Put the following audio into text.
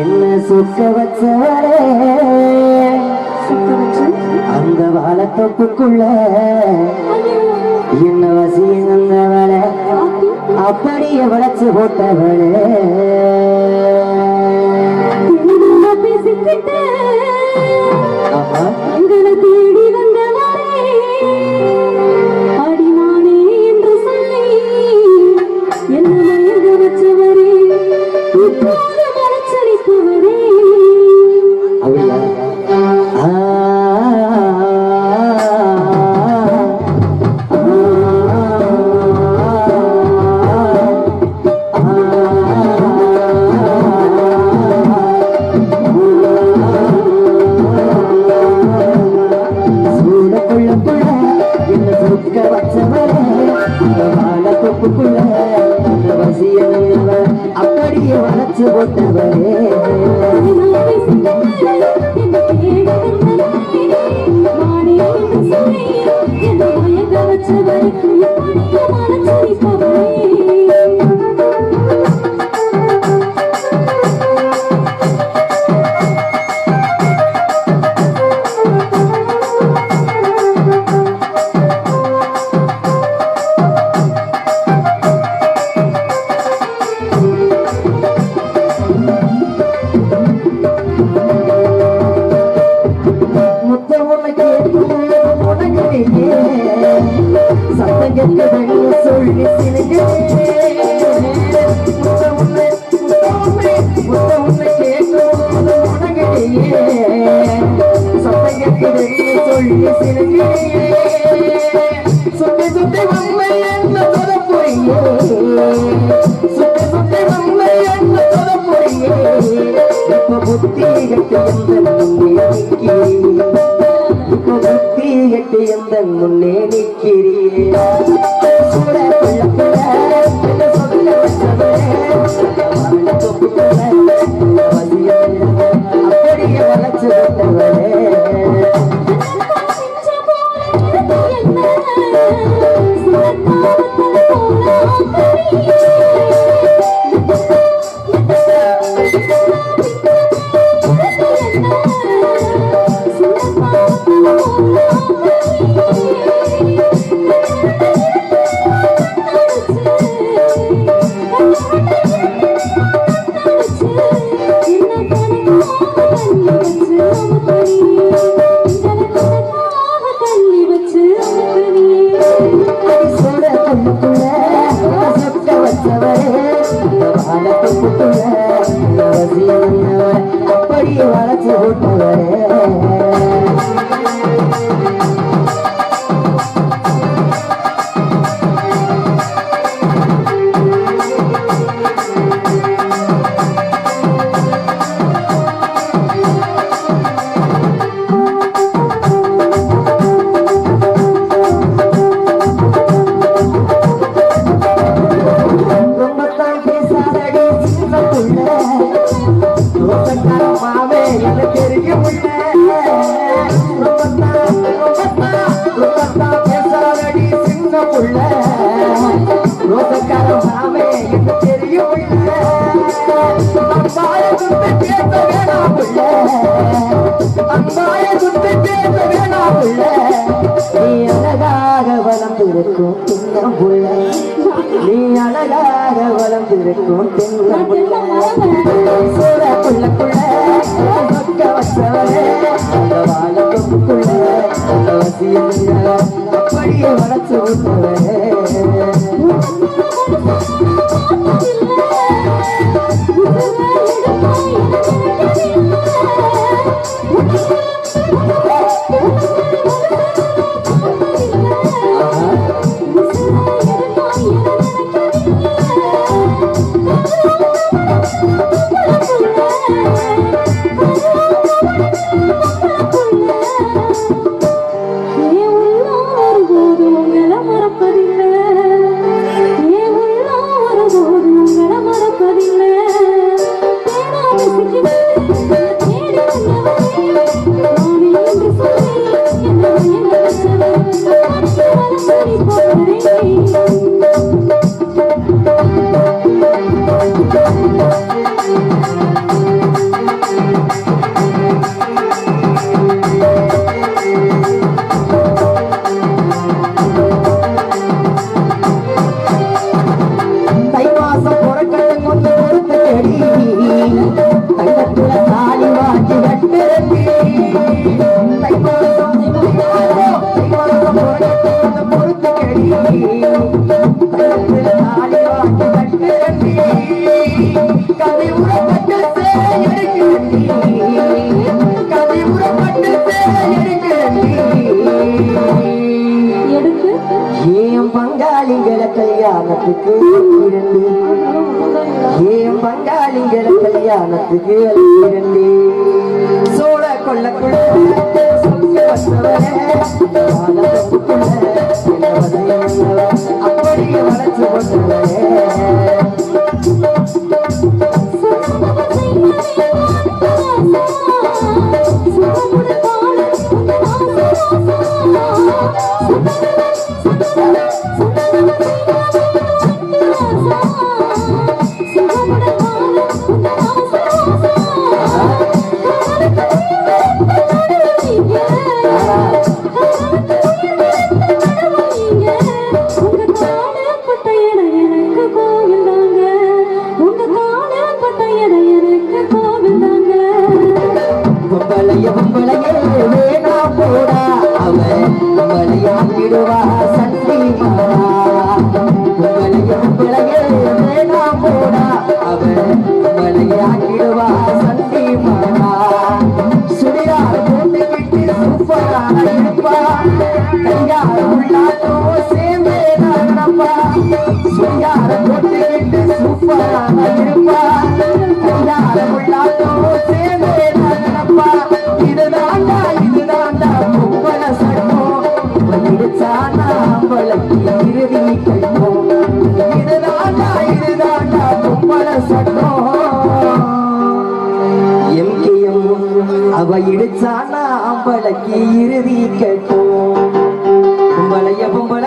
என்ன சுக்க வச்சவரே அந்த வாழத்தொப்புக்குள்ள. என்ன வசிய வந்தவளே அப்படியே வளைச்சு போட்டவளே. எங்களை வாழத்தொப்புக்குள்ள அந்த அப்படியே வளர்ச்சி போட்டவரே வச்சவருக்கு சொல்லி சிலுங்க சுத்தி சுத்தி வம்மை என்ன சொல்ல போறீங்க முன்னே அம்பாய சுத்து பேச வேணாம் புள்ள. அம்பாய சுத்து வேணாம் நீ அழகாக வளர்ந்திருக்கும் நீ அழகாக வளர்ந்திருக்கும் அந்த வசியம் அப்படியே வளர்த்து கல்யாணத்துக்கு இரண்டு ஏன் பங்காளிகள கல்யாணத்துக்கு இரண்டு சோழ கொள்ளக்குள்ள எம்கேஎம் அவ இடிச்சானா அம்பளைக்கு இறுதி கேட்போம். கும்பலைய பொம்பளை